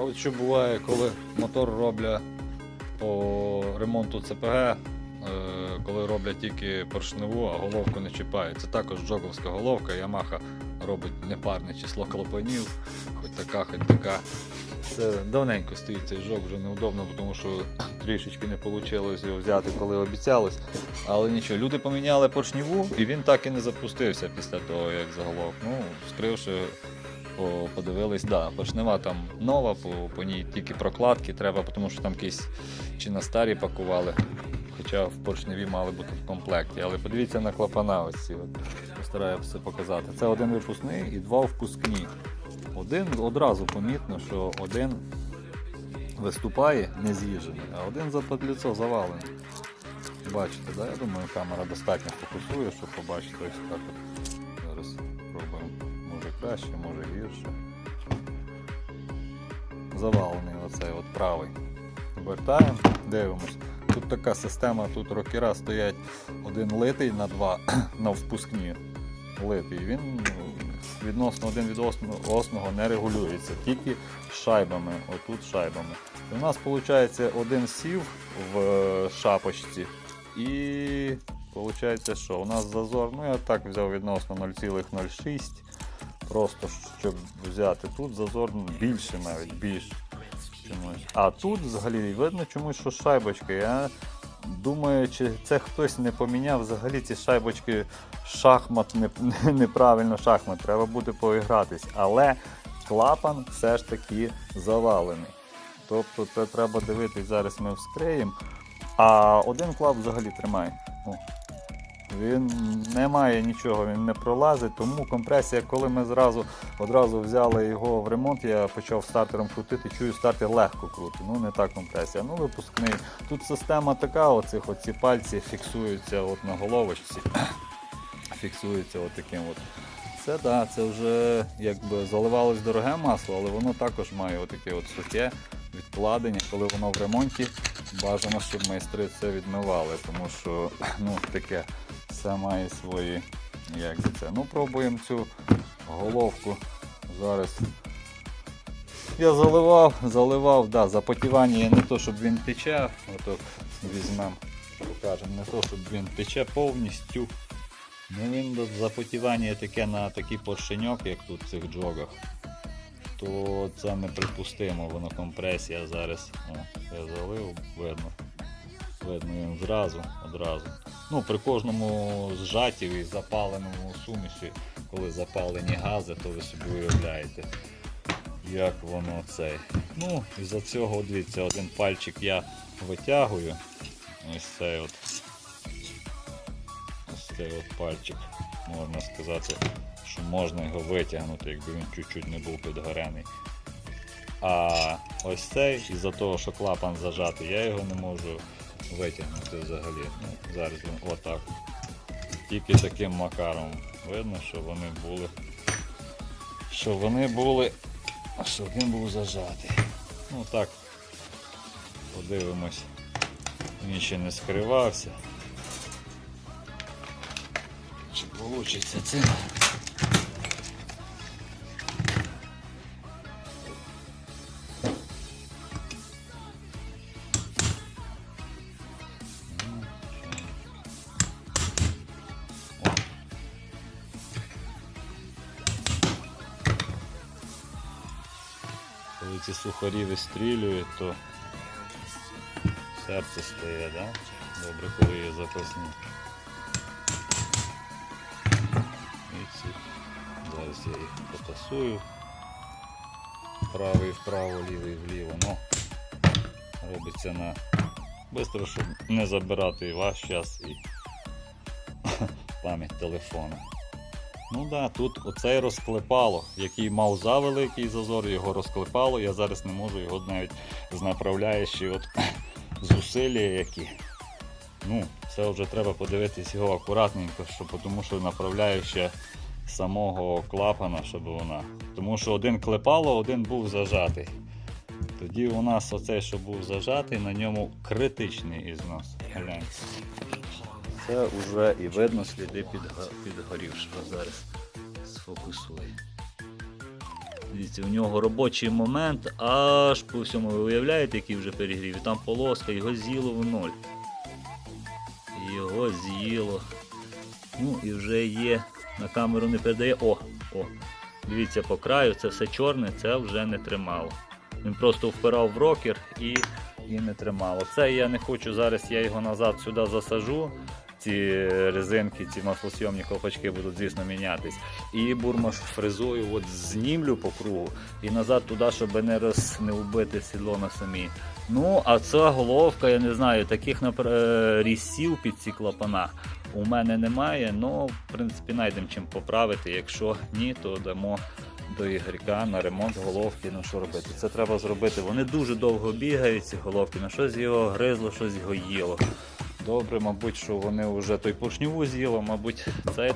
А от що буває, коли мотор роблять по ремонту ЦПГ, е, коли роблять тільки поршневу, а головку не чіпають. Це також джоговська головка, Ямаха робить непарне число клапанів, хоч така, хоч така. Це давненько стоїть цей жок, вже неудобно, тому що трішечки не вийшло його взяти, коли обіцялось. Але нічого, люди поміняли поршневу, і він так і не запустився після того, як заголовок. Ну, скривши подивились, да, поршнева там нова, по, по ній тільки прокладки треба, тому що там якісь чи на старі пакували. Хоча в поршневі мали бути в комплекті. Але подивіться на клапана ось ці. Постараюся показати. Це один випускний і два впускні. Один одразу помітно, що один виступає не з'їжджений, а один за подліцо завалений. Бачите, да? я думаю, камера достатньо фокусує, щоб побачити ось так. От. Зараз спробуємо. Краще, може гірше. Завалений оцей от правий. Вертаємо, дивимось. Тут така система, тут рокера стоять один литий на два на впускні. Литий. Він ну, відносно один від осн- осного не регулюється, тільки шайбами. Отут шайбами. І у нас виходить один сів в е, шапочці. І виходить, що у нас зазор, ну я так взяв відносно 0,06. Просто щоб взяти тут зазор ну, більше навіть більше. Чомусь. А тут взагалі видно чомусь, що шайбочки. Я думаю, чи це хтось не поміняв взагалі ці шайбочки шахмат не, неправильно шахмат. Треба буде поігратись. Але клапан все ж таки завалений. Тобто це треба дивитись, зараз ми вскриємо. А один клап взагалі тримає. О. Він не має нічого, він не пролазить, тому компресія, коли ми зразу одразу взяли його в ремонт, я почав стартером крутити, чую, стартер легко крутить. Ну не та компресія. Ну випускний. Тут система така, оцих оці пальці фіксуються от на головочці. фіксуються от таким от. Це да, це вже якби заливалось дороге масло, але воно також має отаке от сухе відкладення, коли воно в ремонті. Бажано, щоб майстри це відмивали, тому що ну, таке все має свої. Як же це? Ну, пробуємо цю головку зараз. Я заливав, заливав, да, запотівання не то, щоб він тече, ото візьмемо, покажемо, не то, щоб він тече повністю. Ну він запотівання таке на такий поршеньок, як тут в цих джогах, то це неприпустимо, воно компресія зараз. О, я залив, видно. Видно він зразу, одразу. Ну, при кожному зжаті і запаленому суміші, коли запалені гази, то ви собі уявляєте, як воно цей. Ну, і за цього, дивіться, один пальчик я витягую. Ось цей от. Ось цей от пальчик, можна сказати, що можна його витягнути, якби він чуть-чуть не був підгорений. А ось цей, із-за того, що клапан зажатий, я його не можу витягнути взагалі. Ну, зараз отак. Тільки таким макаром видно, що вони були. Що вони були. Що він був зажатий. Ну так. Подивимось. Він ще не скривався. Чи вийде це? Ці сухарі вистрілюють, то серце стає, да? Добре, коли є запасні. І ці. Зараз я їх потасую. Правий вправо, лівий вліво. Ну, робиться на бистро, щоб не забирати ваш час і пам'ять телефона. Ну да, тут оцей розклепало, який мав завеликий зазор, його розклепало. Я зараз не можу його навіть з направляючи зусилля які. Ну, це вже треба подивитись його акуратненько, щоб, тому що направляюча самого клапана, щоб вона. Тому що один клепало, один був зажатий. Тоді у нас оцей, що був зажатий, на ньому критичний ізнос. Гляньте. Це вже і видно сліди підго- підгорівшого зараз сфокусує. Дивіться, у нього робочий момент аж по всьому. Ви уявляєте, який вже перегрів? І там полоска, його з'їло в ноль. Його з'їло. Ну і вже є. На камеру не передає. О! О! Дивіться по краю, це все чорне, це вже не тримало. Він просто впирав в рокер і, і не тримало. Це я не хочу зараз, я його назад сюди засажу. Ці резинки, ці маслосйомні колпачки будуть, звісно, мінятись. І бурмаш фрезою от знімлю по кругу і назад туди, щоб не роз не вбити сідло на самі. Ну, а ця головка, я не знаю, таких напр- е, різців під ці клапана у мене немає. Ну, в принципі, знайдемо чим поправити. Якщо ні, то дамо до Ігорька на ремонт головки. Ну що робити? Це треба зробити. Вони дуже довго бігають, ці головки. На щось його гризло, щось його їло. Добре, мабуть, що вони вже той поршньову з'їло, мабуть, це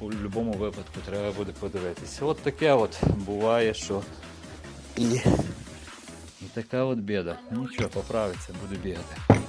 у будь-якому випадку треба буде подивитися. От таке от буває, що і, така от біда. Нічого, поправиться, буде бігати.